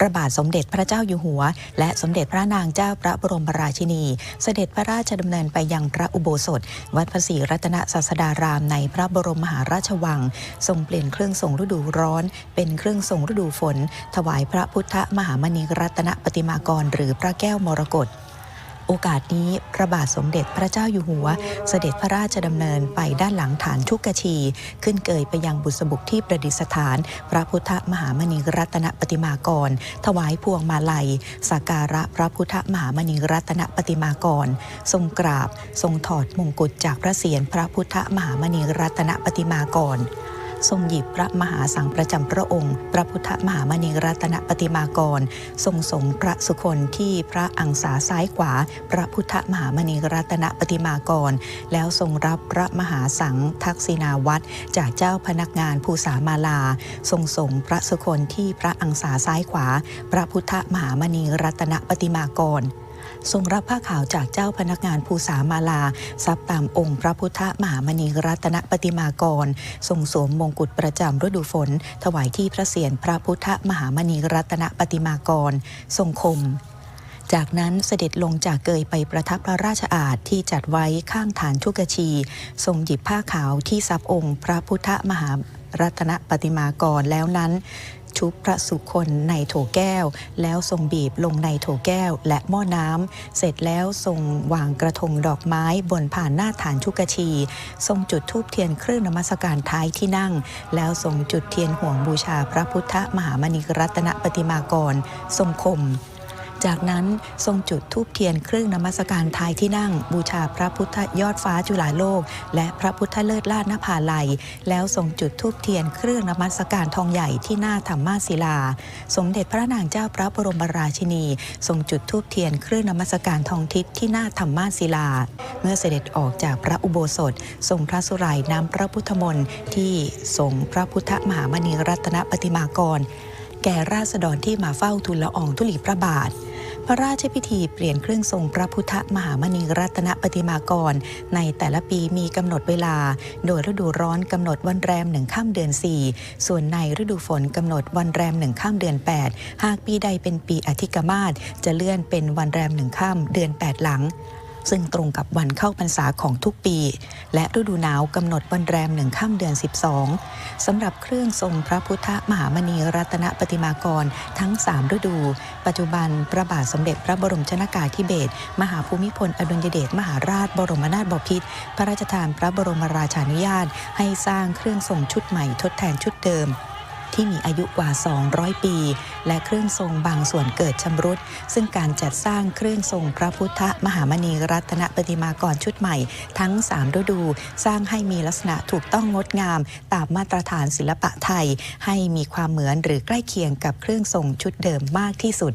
พระบาทสมเด็จพระเจ้าอยู่หัว และสมเด็จพระนางเจ้าพระบรมราชินี เสด็จพระราชดำเนินไปยังพระอุโบสถ วัดพระศรีรัตนศาสดารามในพระบรมมหาราชวัง ทรงเปลี่ยนเครื่องทรงฤดูร้อน เป็นเครื่องทรงฤดูฝน ถวายพระพุทธมหามณีรัตนปฏิมากร หรือพระแก้วมรกต โอกาสนี้พระบาทสมเด็จพระเจ้าอยู่หัว เสด็จพระราชดำเนินไปด้านหลังฐานชุกชี ขึ้นเกยไปยังบุษบุกที่ประดิษฐาน พระพุทธมหามณีรัตนปฏิมากร ถวายพวงมาลัยสักการะพระพุทธมหามณีรัตนปฏิมากร ทรงกราบ ทรงถอดมงกุฎจากพระเศียรพระพุทธมหามณีรัตนปฏิมากร ทรงหยิบพระมหาสังประจำพระองค์ พระพุทธมหามณีรัตนปฏิมากร ทรงสงพระสุคนที่พระอังสาซ้ายขวา พระพุทธมหามณีรัตนปฏิมากร แล้วทรงรับพระมหาสังทักษิณาวัตรจากเจ้าพนักงานภูสามาลา ทรงสงพระสุคนที่พระอังสาซ้ายขวา พระพุทธมหามณีรัตนปฏิมากร ทรงรับผ้าขาวจากเจ้าพนักงานภูสามาลาซับตามองค์พระพุทธมหามณีรัตนปฏิมากร ทรงสวมมงกุฎประจำฤดูฝน ถวายที่พระเศียรพระพุทธมหามณีรัตนปฏิมากร ทรงคมจากนั้นเสด็จลงจากเกยไปประทับพระราชอาณที่จัดไว้ข้างฐานชุกชี ทรงหยิบผ้าขาวที่ซับองค์ พระพุทธมหารัตนปฏิมากรแล้วนั้น ชุบพระสุคนในโถแก้ว แล้วทรงบีบลงในโถแก้วและหม้อน้ำเสร็จแล้วทรงวางกระทงดอกไม้บนผ่านหน้าฐานชุกชี ทรงจุดธูปเทียนเครื่องนมัสการท้ายที่นั่ง แล้วทรงจุดเทียนห่วงบูชาพระพุทธมหามณีรัตนปฏิมากร ทรงคม จากนั้นทรงจุดธูปเทียนเครื่องนมัสการทายที่นั่ง บูชาพระพุทธยอดฟ้าจุฬาโลก และพระพุทธเลิศลาดนภาลัย แล้วทรงจุดธูปเทียนเครื่องนมัสการทองใหญ่ที่หน้าธรรมาศิลา สมเด็จพระนางเจ้าพระบรมราชินี ทรงจุดธูปเทียนเครื่องนมัสการทองทิศที่หน้าธรรมาศิลา เมื่อเสด็จออกจากพระอุโบสถ ทรงพระสุรายน้ำพระพุทธมนต์ที่ทรงพระพุทธมหามณีรัตนปฏิมากร แก่ราษฎรที่มาเฝ้าทูลละอองธุลีพระบาท พระราชพิธีเปลี่ยนเครื่องทรงพระพุทธมหามณีรัตนปฏิมากร ในแต่ละปีมีกำหนดเวลา โดยฤดูร้อนกำหนดวันแรมหนึ่งข้ามเดือน 4 ส่วนในฤดูฝนกำหนดวันแรมหนึ่งข้ามเดือน 8 หากปีใดเป็นปีอธิกมาศจะเลื่อนเป็นวันแรมหนึ่งข้ามเดือน 8 หลัง ซึ่งตรงกับวันเข้าพรรษาของทุกปี และฤดูหนาวกำหนดวันแรมหนึ่งค่ำเดือน 12 สำหรับเครื่องทรงพระพุทธมหามณีรัตนปฏิมากรทั้ง 3 ฤดู ปัจจุบันพระบาทสมเด็จพระบรมชนากาธิเบศรมหาภูมิพลอดุลยเดชมหาราช บรมนาถบพิตรพระราชทานพระบรมราชานุญาต ให้สร้างเครื่องทรงชุดใหม่ทดแทนชุดเดิม ที่มีอายุกว่า 200 ปี และเครื่องทรงบางส่วนเกิดชำรุด ซึ่งการจัดสร้างเครื่องทรงพระพุทธมหามณีรัตนปฏิมากรชุดใหม่ ทั้ง 3 ฤดู สร้างให้มีลักษณะถูกต้องงดงาม ตามมาตรฐานศิลปะไทย ให้มีความเหมือนหรือใกล้เคียงกับเครื่องทรงชุดเดิมมากที่สุด